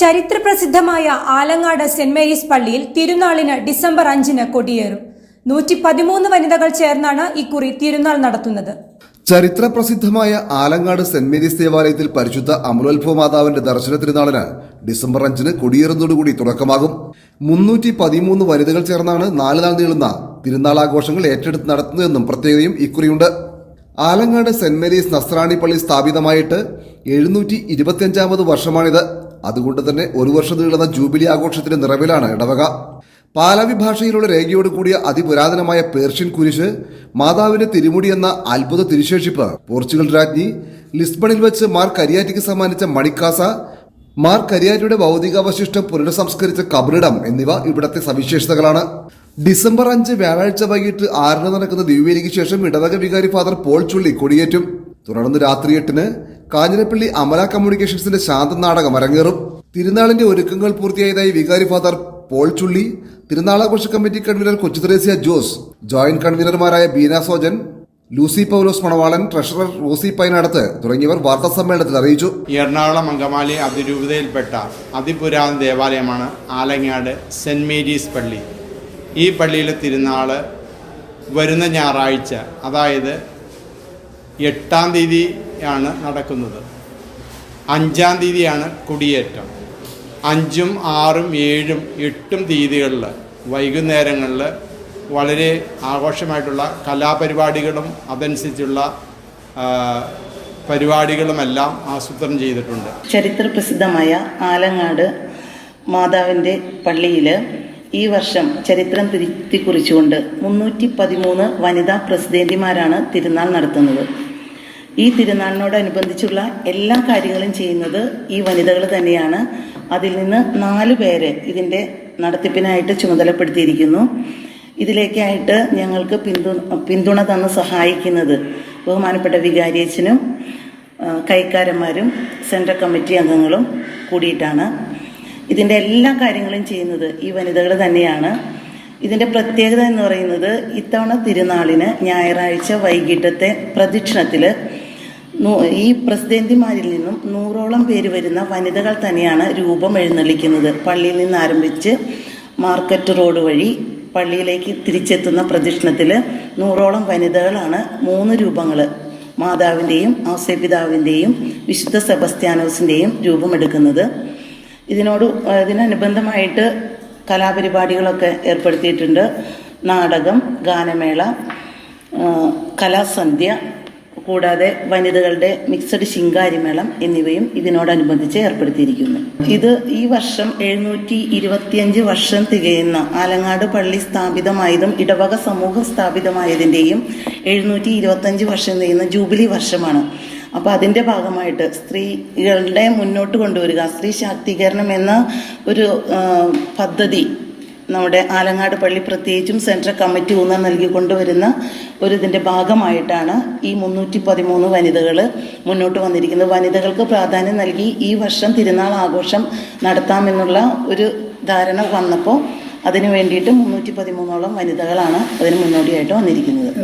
ചരിത്രപ്രസിദ്ധമായ Alangad saint Mary's പള്ളിയിൽ തിരുനാളിന് ഡിസംബർ അഞ്ചിന് കൊടിയേറും. നൂറ്റി പതിമൂന്ന് വനിതകൾ ചേർന്നാണ് ഇക്കുറി തിരുനാൾ നടത്തുന്നത്. ചരിത്രപ്രസിദ്ധമായ ആലങ്ങാട് സെന്റ് മേരീസ് ദേവാലയത്തിൽ പരിശുദ്ധ അമലോത്ഭവ മാതാവിന്റെ ദർശന തിരുനാളിന് ഡിസംബർ അഞ്ചിന് കൊടിയേറുന്നതോടുകൂടി തുടക്കമാകും. മുന്നൂറ്റി പതിമൂന്ന് വനിതകൾ ചേർന്നാണ് നാല് നാൾ നീളുന്ന തിരുനാളാഘോഷങ്ങൾ ഏറ്റെടുത്ത് നടത്തുന്നതെന്നും പ്രത്യേകതയും ഇക്കുറിയുണ്ട്. ആലങ്ങാട് സെന്റ് മേരീസ് നസ്രാണി പള്ളി സ്ഥാപിതമായിട്ട് എഴുന്നൂറ്റി ഇരുപത്തിയഞ്ചാമത് വർഷമാണിത്. അതുകൊണ്ട് തന്നെ ഒരു വർഷം നീളുന്ന ജൂബിലി ആഘോഷത്തിന്റെ നിറവിലാണ് ഇടവക. പാലവി ഭാഷയിലുള്ള രേഖയോട് കൂടിയ അതിപുരാതനമായ പേർഷ്യൻ കുരിശ് മാതാവിന്റെ തിരുമുടി എന്ന അത്ഭുത തിരുശേഷിപ്പ് പോർച്ചുഗൽ രാജ്ഞി ലിസ്ബണിൽ വെച്ച് മാർ കരിയാറ്റിക്ക് സമ്മാനിച്ച മണിക്കാസ മാർ കരിയാറ്റിയുടെ ഭൗതികാവശിഷ്ടം പുനഃസംസ്കരിച്ച കബറിടം എന്നിവ ഇവിടത്തെ സവിശേഷതകളാണ്. ഡിസംബർ അഞ്ച് വ്യാഴാഴ്ച വൈകിട്ട് ആറിന് നടക്കുന്ന ദിവ്യലിക്ക് ശേഷം ഇടവക വികാരി ഫാദർ പോൾ ചുള്ളി കൊടിയേറ്റും. തുടർന്ന് രാത്രി എട്ടിന് കാഞ്ഞിരപ്പള്ളി അമല കമ്മ്യൂണിക്കേഷൻസിന്റെ ശാന്ത നാടകം അരങ്ങേറും. തിരുനാളിന്റെ ഒരുക്കങ്ങൾ പൂർത്തിയായതായി വികാരി father Paul Chulli തിരുനാളാഘോഷ committee convener Kochuthresia Jose joint കൺവീനർമാരായ Beena Sojan Lucy Paulose Manavalan treasurer Rossi Painadath തുടങ്ങിയവർ വാർത്താസമ്മേളനത്തിൽ അറിയിച്ചു. എറണാകുളം അങ്കമാലി അതിരൂപതയിൽപ്പെട്ട അതിപുരാതന ദേവാലയമാണ് ആലങ്ങാട് സെന്റ് മേരീസ് പള്ളി. ഈ പള്ളിയിലെ തിരുനാൾ വരുന്ന ഞായറാഴ്ച അതായത് എട്ടാം തീയതിയാണ് നടക്കുന്നത്. അഞ്ചാം തീയതിയാണ് കുടിയേറ്റം. അഞ്ചും ആറും ഏഴും എട്ടും തീയതികളിൽ വൈകുന്നേരങ്ങളിൽ വളരെ ആഘോഷമായിട്ടുള്ള കലാപരിപാടികളും അതനുസരിച്ചുള്ള പരിപാടികളുമെല്ലാം ആസൂത്രണം ചെയ്തിട്ടുണ്ട്. ചരിത്ര പ്രസിദ്ധമായ ആലങ്ങാട് മാതാവിന്റെ പള്ളിയിൽ ഈ വർഷം ചരിത്രം തിരുത്തി കുറിച്ചുകൊണ്ട് മുന്നൂറ്റി പതിമൂന്ന് വനിതാ പ്രസിഡന്റിമാരാണ് തിരുനാൾ നടത്തുന്നത്. ഈ തിരുനാളിനോടനുബന്ധിച്ചുള്ള എല്ലാ കാര്യങ്ങളും ചെയ്യുന്നത് ഈ വനിതകൾ തന്നെയാണ്. അതിൽ നിന്ന് നാല് പേരെ ഇതിന്റെ നടത്തിപ്പിനായിട്ട് ചുമതലപ്പെടുത്തിയിരിക്കുന്നു. ഇതിലേക്കായിട്ട് ഞങ്ങൾക്ക് പിന്തുണ പിന്തുണ തന്ന് സഹായിക്കുന്നത് ബഹുമാനപ്പെട്ട വികാരിയച്ചനും കൈക്കാരന്മാരും സെൻട്രൽ കമ്മിറ്റി അംഗങ്ങളും കൂടിയിട്ടാണ്. ഇതിന്റെ എല്ലാ കാര്യങ്ങളും ചെയ്യുന്നത് ഈ വനിതകൾ തന്നെയാണ്. ഇതിന്റെ പ്രത്യേകത എന്ന് പറയുന്നത് ഇത്തവണ തിരുനാളിന് ഞായറാഴ്ച വൈകിട്ടത്തെ പ്രദക്ഷിണത്തിൽ ഈ പ്രസിദ്ധന്തിമാരിൽ നിന്നും നൂറോളം പേര് വരുന്ന വനിതകൾ തന്നെയാണ് രൂപം എഴുന്നള്ളിക്കുന്നത്. പള്ളിയിൽ നിന്ന് ആരംഭിച്ച് മാർക്കറ്റ് റോഡ് വഴി പള്ളിയിലേക്ക് തിരിച്ചെത്തുന്ന പ്രദക്ഷിണത്തിൽ നൂറോളം വനിതകളാണ് മൂന്ന് രൂപങ്ങൾ മാതാവിന്റെയും ഔസേപിതാവിന്റെയും വിശുദ്ധ സെബസ്ത്യാനോസിന്റെയും രൂപമെടുക്കുന്നത്. ഇതിനോട് ഇതിനനുബന്ധമായിട്ട് കലാപരിപാടികളൊക്കെ ഏർപ്പെടുത്തിയിട്ടുണ്ട്. നാടകം ഗാനമേള കലാസന്ധ്യ കൂടാതെ വനിതകളുടെ മിക്സഡ് ശിങ്കാരിമേളം എന്നിവയും ഇതിനോടനുബന്ധിച്ച് ഏർപ്പെടുത്തിയിരിക്കുന്നു. ഇത് ഈ വർഷം എഴുന്നൂറ്റി ഇരുപത്തിയഞ്ച് വർഷം തികയുന്ന ആലങ്ങാട് പള്ളി സ്ഥാപിതമായതും ഇടവക സമൂഹം സ്ഥാപിതമായതിന്റെയും എഴുന്നൂറ്റി ഇരുപത്തഞ്ച് വർഷം തികയുന്ന ജൂബിലി വർഷമാണ്. അപ്പോൾ അതിന്റെ ഭാഗമായിട്ട് സ്ത്രീകളുടെ മുന്നോട്ട് കൊണ്ടുവരിക സ്ത്രീ ശാക്തീകരണം എന്ന ഒരു പദ്ധതി നമ്മുടെ ആലങ്ങാട് പള്ളി പ്രത്യേകിച്ചും സെൻട്രൽ കമ്മിറ്റി ഊന്നൽ നൽകി കൊണ്ടുവരുന്ന ഒരു ഇതിന്റെ ഭാഗമായിട്ടാണ് ഈ മുന്നൂറ്റി പതിമൂന്ന് വനിതകൾ മുന്നോട്ട് വന്നിരിക്കുന്നത്. വനിതകൾക്ക് പ്രാധാന്യം നൽകി ഈ വർഷം തിരുനാൾ ആഘോഷം നടത്താമെന്നുള്ള ഒരു ധാരണ വന്നപ്പോൾ അതിനു വേണ്ടിയിട്ട് മുന്നൂറ്റി പതിമൂന്നോളം വനിതകളാണ് അതിന് മുന്നോടിയായിട്ട് വന്നിരിക്കുന്നത്.